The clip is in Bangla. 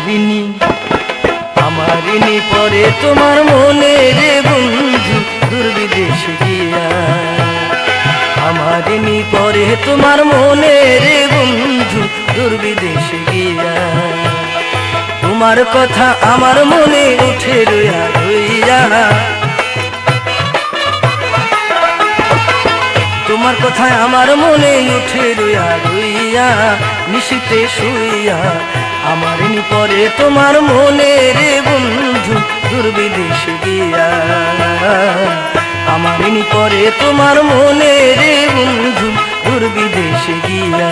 আমারিনি আমারিনি পরে তোমার মনে রে বন্ধু, দুর্বিদেশ গিয়া। আমারিনি পরে তোমার মনে রে বন্ধু, দুর্বিদেশ গিয়া। তোমার কথা আমার মনে উঠে রইয়া রইয়া তোমার কথায় আমার মনে উঠে রইয়া রইয়া, নিশিতে শুইয়া। আমার পরে তোমার মনে রে বন্ধু দুর্বিদেশ গিয়া। আমার পরে তোমার মনে রে বন্ধু দুর্বিদেশ গিয়া।